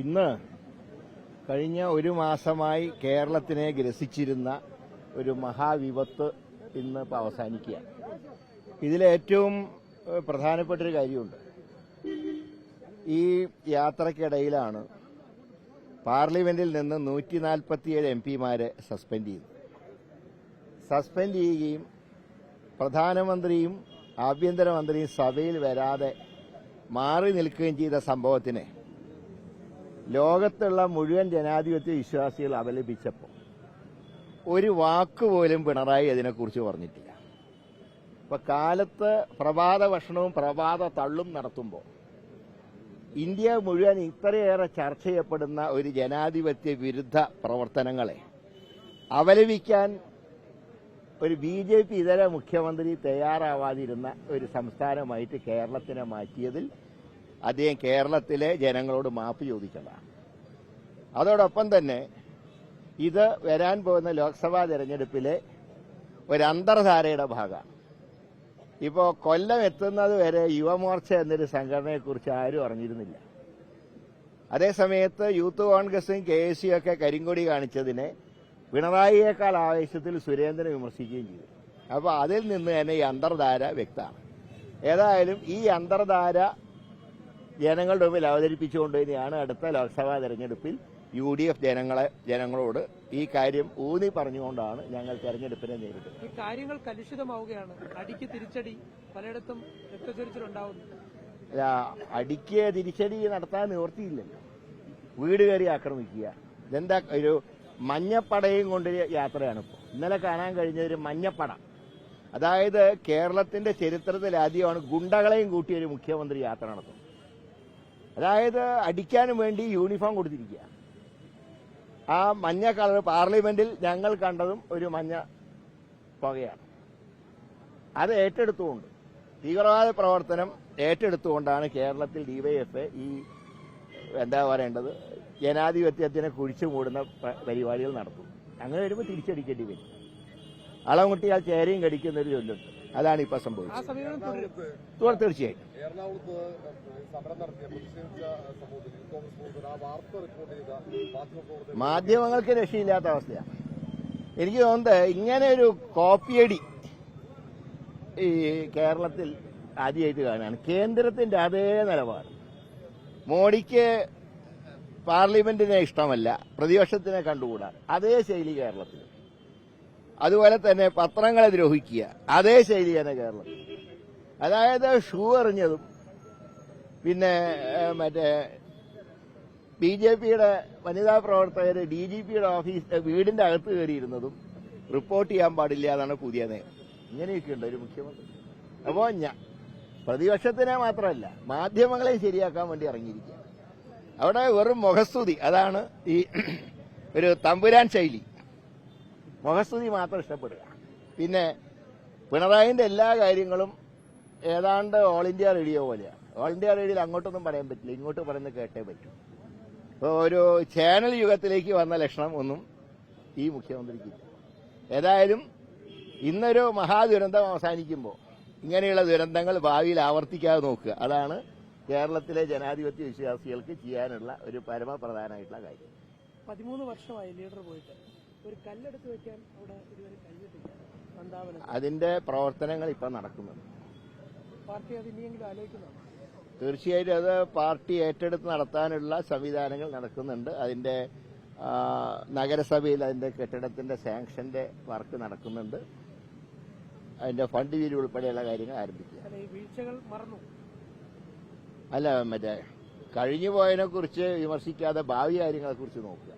ഇന്ന് കഴിഞ്ഞ ഒരു മാസമായി കേരളത്തിനെ ഗ്രസിച്ചിരുന്ന ഒരു മഹാവിപത്ത് ഇന്ന് ഇപ്പോൾ അവസാനിക്കുക. ഇതിലേറ്റവും പ്രധാനപ്പെട്ട പ്രധാനപ്പെട്ടൊരു കാര്യമുണ്ട്. ഈ യാത്രക്കിടയിലാണ് പാർലമെന്റിൽ നിന്ന് നൂറ്റി നാൽപ്പത്തിയേഴ് എം പിമാരെ സസ്പെൻഡ് ചെയ്തു സസ്പെൻഡ് ചെയ്യുകയും പ്രധാനമന്ത്രിയും ആഭ്യന്തരമന്ത്രിയും സഭയിൽ വരാതെ മാറി നിൽക്കുകയും ചെയ്ത സംഭവത്തിനെ ലോകത്തുള്ള മുഴുവൻ ജനാധിപത്യ വിശ്വാസികൾ അപലപിച്ചപ്പോൾ ഒരു വാക്കുപോലും പിണറായി അതിനെക്കുറിച്ച് പറഞ്ഞിട്ടില്ല. ഇപ്പൊ കാലത്ത് പ്രഭാത ഭക്ഷണവും പ്രഭാത തള്ളും നടത്തുമ്പോൾ ഇന്ത്യ മുഴുവൻ ഇത്രയേറെ ചർച്ച ചെയ്യപ്പെടുന്ന ഒരു ജനാധിപത്യ വിരുദ്ധ പ്രവർത്തനങ്ങളെ അപലപിക്കാൻ ഒരു ബി ജെ പി ഇതര മുഖ്യമന്ത്രി തയ്യാറാവാതിരുന്ന ഒരു സംസ്ഥാനമായിട്ട് കേരളത്തിനെ മാറ്റിയതിൽ അദ്ദേഹം കേരളത്തിലെ ജനങ്ങളോട് മാപ്പ് ചോദിച്ചതാണ്. അതോടൊപ്പം തന്നെ ഇത് വരാൻ പോകുന്ന ലോക്സഭാ തെരഞ്ഞെടുപ്പിലെ ഒരു അന്തർധാരയുടെ ഭാഗമാണ്. ഇപ്പോൾ കൊല്ലം എത്തുന്നത് വരെ യുവമോർച്ച എന്നൊരു സംഘടനയെക്കുറിച്ച് ആരും അറിഞ്ഞിരുന്നില്ല. അതേസമയത്ത് യൂത്ത് കോൺഗ്രസും കെ എസ് സിയും ഒക്കെ കരിങ്കൊടി കാണിച്ചതിനെ പിണറായിയേക്കാൾ ആവേശത്തിൽ സുരേന്ദ്രൻ വിമർശിക്കുകയും ചെയ്തു. അപ്പോൾ അതിൽ നിന്ന് തന്നെ ഈ അന്തർധാര വ്യക്തമാണ്. ഏതായാലും ഈ അന്തർധാര ജനങ്ങളുടെ മുമ്പിൽ അവതരിപ്പിച്ചുകൊണ്ട് തന്നെയാണ് അടുത്ത ലോക്സഭാ തെരഞ്ഞെടുപ്പിൽ യു ഡി എഫ് ജനങ്ങളെ ജനങ്ങളോട് ഈ കാര്യം ഊന്നി പറഞ്ഞുകൊണ്ടാണ് ഞങ്ങൾ തെരഞ്ഞെടുപ്പിനെ നേരിടുന്നത്. ഈ കാര്യങ്ങൾ കലുഷിതമാവുകയാണ്. അടിക്ക് തിരിച്ചടി പലയിടത്തും രക്തചൊരിച്ചിലുണ്ടാവുന്നു അല്ല അടിക്ക് തിരിച്ചടി നടത്താൻ നിവർത്തിയില്ലല്ലോ വീട് കയറി ആക്രമിക്കുക. ഇതെന്താ ഒരു മഞ്ഞപ്പടയും കൊണ്ട് യാത്രയാണ് ഇപ്പോൾ ഇന്നലെ കാണാൻ കഴിഞ്ഞ ഒരു മഞ്ഞപ്പട. അതായത് കേരളത്തിന്റെ ചരിത്രത്തിൽ ആദ്യമാണ് ഗുണ്ടകളെയും കൂട്ടിയൊരു മുഖ്യമന്ത്രി യാത്ര നടത്തുന്നത്. അതായത് അടിക്കാനും വേണ്ടി യൂണിഫോം കൊടുത്തിരിക്കുക. ആ മഞ്ഞ കളർ പാർലമെന്റിൽ ഞങ്ങൾ കണ്ടതും ഒരു മഞ്ഞ പുകയാണ്. അത് ഏറ്റെടുത്തുകൊണ്ട് തീവ്രവാദ പ്രവർത്തനം ഏറ്റെടുത്തുകൊണ്ടാണ് കേരളത്തിൽ ഡിവൈഎഫ് ഈ എന്താ പറയേണ്ടത് ജനാധിപത്യത്തിനെ കുഴിച്ചു മൂടുന്ന പരിപാടികൾ നടത്തും അങ്ങനെ വരുമ്പോൾ തിരിച്ചടിക്കേണ്ടി വരും. അളം കുട്ടിയാൽ ചേരയും കടിക്കുന്നൊരു ചൊല്ലുണ്ട്. അതാണ് ഇപ്പൊ സംഭവിച്ചത് തീർച്ചയായിട്ടും എറണാകുളത്ത് സമരം നടത്തിയ പ്രതിഷേധിച്ച മാധ്യമങ്ങൾക്ക് രക്ഷയില്ലാത്ത അവസ്ഥയാണ് എനിക്ക് തോന്നുന്നത് ഇങ്ങനെ ഒരു കോപ്പിയടി ഈ കേരളത്തിൽ ആദ്യമായിട്ട് കാണുകയാണ്. കേന്ദ്രത്തിന്റെ അതേ നിലപാട്. മോഡിക്ക് പാർലമെന്റിനെ ഇഷ്ടമല്ല പ്രതിപക്ഷത്തിനെ കണ്ടുകൂടാ. അതേ ശൈലി കേരളത്തിൽ അതുപോലെ തന്നെ പത്രങ്ങളെ ദ്രോഹിക്കുക. അതേ ശൈലിയാണ് കേരളം. അതായത് ഷൂ എറിഞ്ഞതും പിന്നെ മറ്റേ ബി ജെ പിയുടെ വനിതാ പ്രവർത്തകർ ഡി ജി പിയുടെ ഓഫീസ് വീടിന്റെ അകത്ത് കയറിയിരുന്നതും റിപ്പോർട്ട് ചെയ്യാൻ പാടില്ല എന്നാണ് പുതിയ നിയമം. ഇങ്ങനെയൊക്കെയുണ്ട് ഒരു മുഖ്യമന്ത്രി. അപ്പോൾ ഞാൻ പ്രതിപക്ഷത്തിനെ മാത്രമല്ല മാധ്യമങ്ങളെ ശരിയാക്കാൻ വേണ്ടി ഇറങ്ങിയിരിക്കുക അവിടെ വെറും മുഖസ്തുതി അതാണ് ഈ ഒരു തമ്പുരാൻ ശൈലി. മുഖസ്തുതി മാത്രം ഇഷ്ടപ്പെടുക. പിന്നെ പിണറായിന്റെ എല്ലാ കാര്യങ്ങളും ഏതാണ്ട് ഓൾ ഇന്ത്യ റേഡിയോ പോലെയാണ് ഓൾ ഇന്ത്യ റേഡിയോയിൽ അങ്ങോട്ടൊന്നും പറയാൻ പറ്റില്ല. ഇങ്ങോട്ട് പറയുന്നത് കേട്ടേ പറ്റൂ. ഇപ്പോൾ ഒരു ചാനൽ യുഗത്തിലേക്ക് വന്ന ലക്ഷണം ഒന്നും ഈ മുഖ്യമന്ത്രിക്ക് ഏതായാലും ഇന്നൊരു മഹാദുരന്തം അവസാനിക്കുമ്പോൾ ഇങ്ങനെയുള്ള ദുരന്തങ്ങൾ ഭാവിയിൽ ആവർത്തിക്കാതെ നോക്കുക. അതാണ് കേരളത്തിലെ ജനാധിപത്യ വിശ്വാസികൾക്ക് ചെയ്യാനുള്ള ഒരു പരമപ്രധാനമായിട്ടുള്ള കാര്യം. പതിമൂന്ന് വർഷമായി ലീഡർ പോയിട്ട്. ഒരു കല്ലെടുത്ത് വെക്കാൻ അവിടെ ഇതുവരെ കഴിഞ്ഞിട്ടില്ല. വന്ദാവനം അതിന്റെ പ്രവർത്തനങ്ങൾ ഇപ്പൊ നടക്കുന്നുണ്ട്. പാർട്ടി അത് ഇനിയെങ്കിലും ആലോചിക്കുന്നതാണ് തീർച്ചയായിട്ടും അത് പാർട്ടി ഏറ്റെടുത്ത് നടത്താനുള്ള സംവിധാനങ്ങൾ നടക്കുന്നുണ്ട്. അതിന്റെ നഗരസഭയിൽ അതിന്റെ കെട്ടിടത്തിന്റെ സാങ്ഷന്റെ വർക്ക് നടക്കുന്നുണ്ട്. അതിന്റെ ഫണ്ട് വീര് ഉൾപ്പെടെയുള്ള കാര്യങ്ങൾ ആരംഭിക്കുക. വീഴ്ചകൾ മറന്നു. അല്ല മറ്റേ കഴിഞ്ഞു പോയതിനെ കുറിച്ച് വിമർശിക്കാതെ ഭാവി കാര്യങ്ങളെ കുറിച്ച് നോക്കുക.